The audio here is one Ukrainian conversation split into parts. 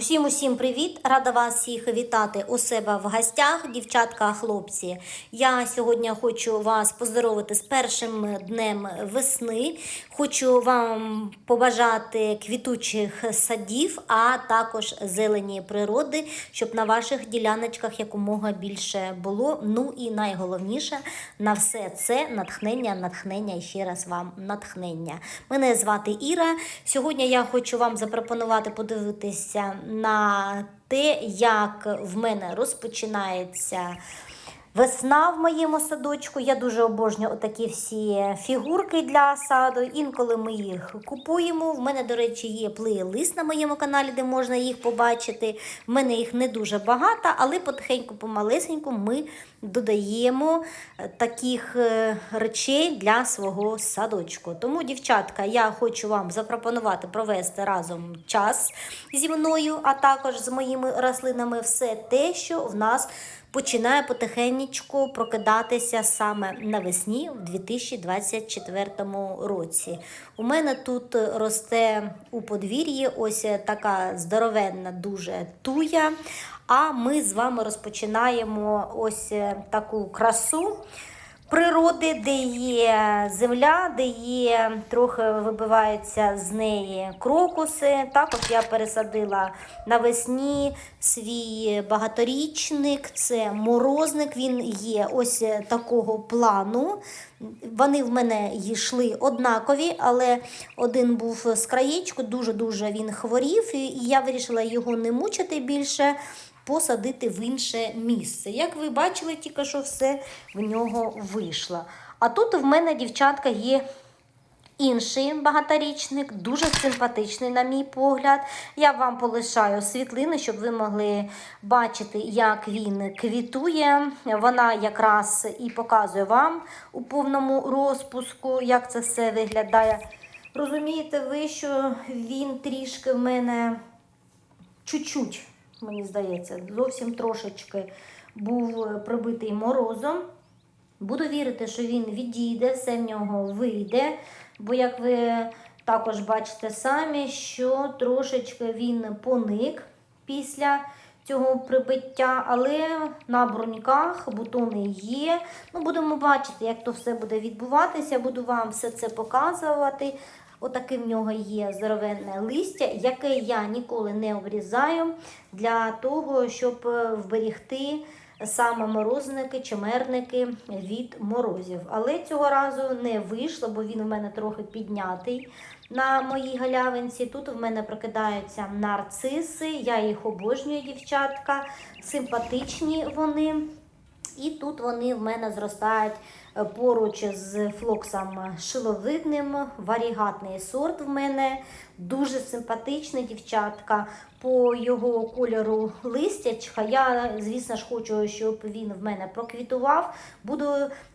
Усім усім привіт! Рада вас всіх вітати у себе в гостях, дівчатка, хлопці. Я сьогодні хочу вас поздоровити з першим днем весни. Хочу вам побажати квітучих садів, а також зелені природи, щоб на ваших діляночках якомога більше було. Ну і найголовніше на все це натхнення, натхнення і ще раз вам натхнення. Мене звати Іра. Сьогодні я хочу вам запропонувати подивитися на те, як в мене розпочинається. Весна в моєму садочку. Я дуже обожнюю отакі всі фігурки для саду. Інколи ми їх купуємо. В мене, до речі, є плейлист на моєму каналі, де можна їх побачити. В мене їх не дуже багато, але потихеньку, помалесеньку ми додаємо е, таких е, речей для свого садочку. Тому, дівчатка, я хочу вам запропонувати провести разом час зі мною, а також з моїми рослинами все те, що в нас починає потихеньку прокидатися саме навесні в 2024 році. У мене тут росте у подвір'ї ось така здоровенна дуже туя. А ми з вами розпочинаємо ось таку красу природи, де є земля, де є трохи вибиваються з неї крокуси. Також я пересадила навесні свій багаторічник, це морозник. Він є ось такого плану. Вони в мене йшли однакові, але один був з краєчку, дуже-дуже він хворів, і я вирішила його не мучити більше посадити в інше місце. Як ви бачили, тільки що все в нього вийшло. А тут в мене, дівчатка, є інший багаторічник, дуже симпатичний, на мій погляд. Я вам полишаю світлини, щоб ви могли бачити, як він квітує. Вона якраз і показує вам у повному розпуску, як це все виглядає. Розумієте ви, що він трішки в мене чуть-чуть мені здається, зовсім трошечки був е, прибитий морозом. Буду вірити, що він відійде, все в нього вийде. Бо, як ви також бачите самі, що трошечки він поник після цього прибиття, але на броньках бутони є. Ну, Будемо бачити, як то все буде відбуватися. Буду вам все це показувати. Отаке в нього є здоровенне листя, яке я ніколи не обрізаю для того, щоб е, вберігти саме морозники, чимерники від морозів. Але цього разу не вийшло, бо він у мене трохи піднятий на моїй галявинці. Тут в мене прокидаються нарциси, я їх обожнюю, дівчатка, симпатичні вони. І тут вони в мене зростають е, поруч з флоксом шиловидним. Варігатний сорт в мене дуже симпатичний дівчатка. По його кольору листячка. Я, звісно ж, хочу, щоб він в мене проквітував. Буду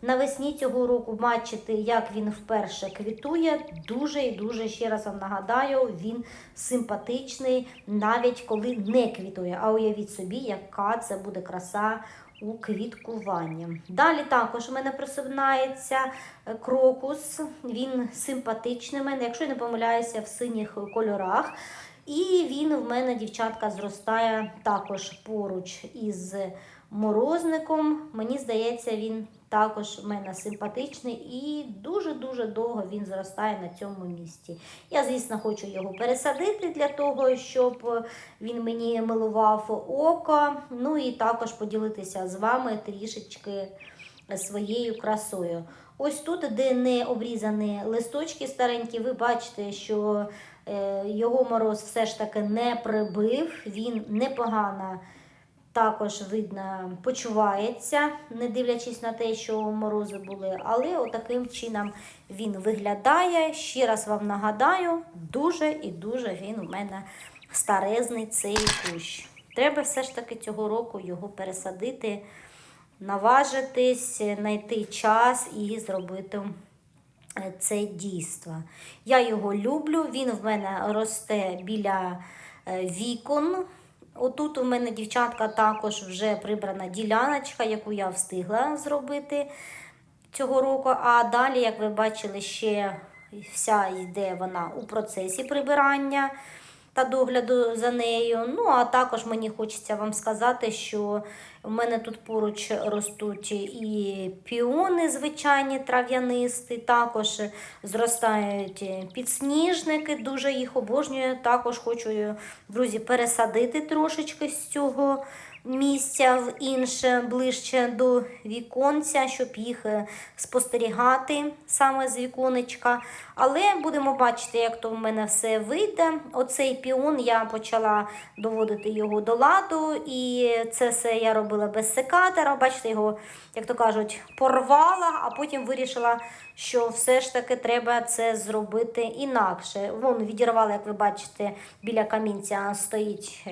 навесні цього року бачити, як він вперше квітує. Дуже і дуже ще раз вам нагадаю, він симпатичний, навіть коли не квітує. А уявіть собі, яка це буде краса у квіткуванні. Далі також у мене присувнається е, крокус, він симпатичний. мене, Якщо я не помиляюся, в синіх кольорах. І він в мене, дівчатка, зростає також поруч із морозником. Мені здається, він також в мене симпатичний і дуже-дуже довго він зростає на цьому місці. Я, звісно, хочу його пересадити для того, щоб він мені милував око. Ну і також поділитися з вами трішечки своєю красою. Ось тут, де не обрізані листочки старенькі, ви бачите, що е, його мороз все ж таки не прибив, він непогано також, видно, почувається, не дивлячись на те, що морози були. Але отаким чином він виглядає. Ще раз вам нагадаю, дуже і дуже він у мене старезний цей кущ. Треба все ж таки цього року його пересадити, наважитись, знайти час і зробити. е, Це дійство. Я його люблю, він в мене росте біля е, вікон. Отут у мене, дівчатка, також вже прибрана діляночка, яку я встигла зробити цього року. А далі, як ви бачили, ще вся йде вона у процесі прибирання. Та догляду за нею. Ну, а також мені хочеться вам сказати, що в мене тут поруч ростуть і піони, звичайні трав'янисті, також зростають підсніжники, дуже їх обожнюю. Також хочу, друзі, пересадити трошечки з цього місця в інше, ближче до віконця, щоб їх е, спостерігати саме з віконечка. Але будемо бачити, як то в мене все вийде. Оцей піон я почала доводити його до ладу, і це все я робила без секатора. Бачите, його, як то кажуть, порвала, а потім вирішила, що все ж таки треба це зробити інакше. Вон відірвала, як ви бачите, біля камінця стоїть.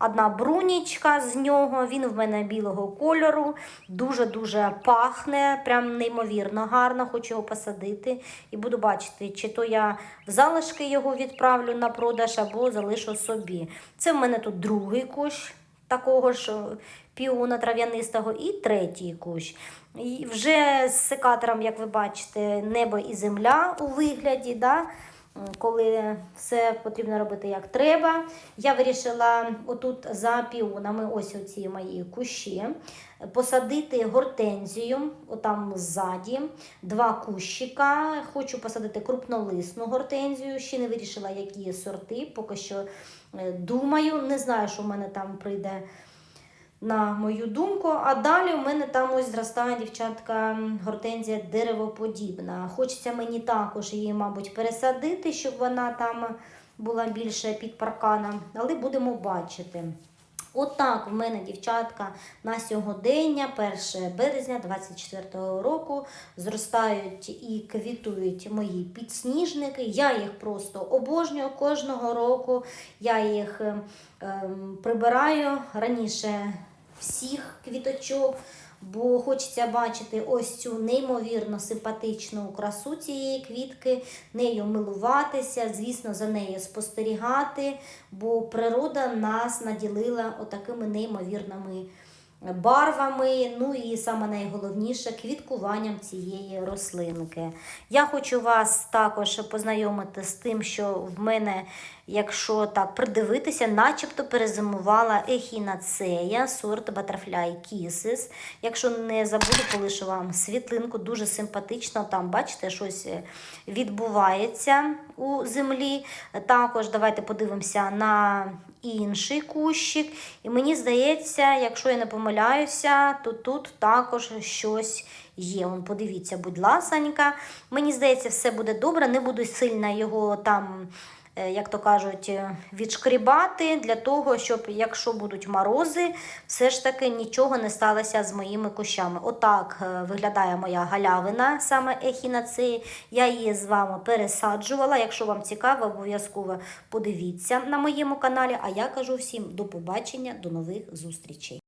Одна брунічка з нього, він в мене білого кольору, дуже-дуже пахне, прям неймовірно гарно, хочу його посадити. І буду бачити, чи то я в залишки його відправлю на продаж, або залишу собі. Це в мене тут другий кущ такого ж е, піона трав'янистого, і третій кущ. І вже з секатором, як ви бачите, небо і земля у вигляді. Да? Коли все потрібно робити як треба. Я вирішила отут за піонами, ось оці мої кущі, посадити гортензію, отам ззаді, два кущика. Хочу посадити крупнолисну гортензію, ще не вирішила, які сорти, поки що е, думаю, не знаю, що в мене там прийде на мою думку. А далі у мене там ось зростає дівчатка гортензія деревоподібна. Хочеться мені також її, мабуть, пересадити, щоб вона там була більше під парканом, але будемо бачити. Отак в мене, дівчатка, на сьогодення, 1 березня 24 року, зростають і квітують мої підсніжники. Я їх просто обожнюю кожного року. Я їх ем, прибираю раніше всіх квіточок, бо хочеться бачити ось цю неймовірно симпатичну красу цієї квітки, нею милуватися, звісно, за нею спостерігати, бо природа нас наділила отакими неймовірними барвами, ну і саме найголовніше квіткуванням цієї рослинки. Я хочу вас також познайомити з тим, що в мене, якщо так придивитися, начебто перезимувала ехінацея, сорт Butterfly Kisses. Якщо не забуду, полишу вам світлинку, дуже симпатично. Там, бачите, щось відбувається у землі. Також давайте подивимося на інший кущик. І мені здається, якщо я не помиляюся, то тут також щось є. Вон, подивіться, будь ласенька. Мені здається, все буде добре, не буду сильно його там. Е, Як то кажуть, е, відшкрібати для того, щоб, якщо будуть морози, все ж таки нічого не сталося з моїми кущами. Отак е, виглядає моя галявина, саме ехінацеї. Я її з вами пересаджувала. Якщо вам цікаво, обов'язково подивіться на моєму каналі. А я кажу всім до побачення, до нових зустрічей.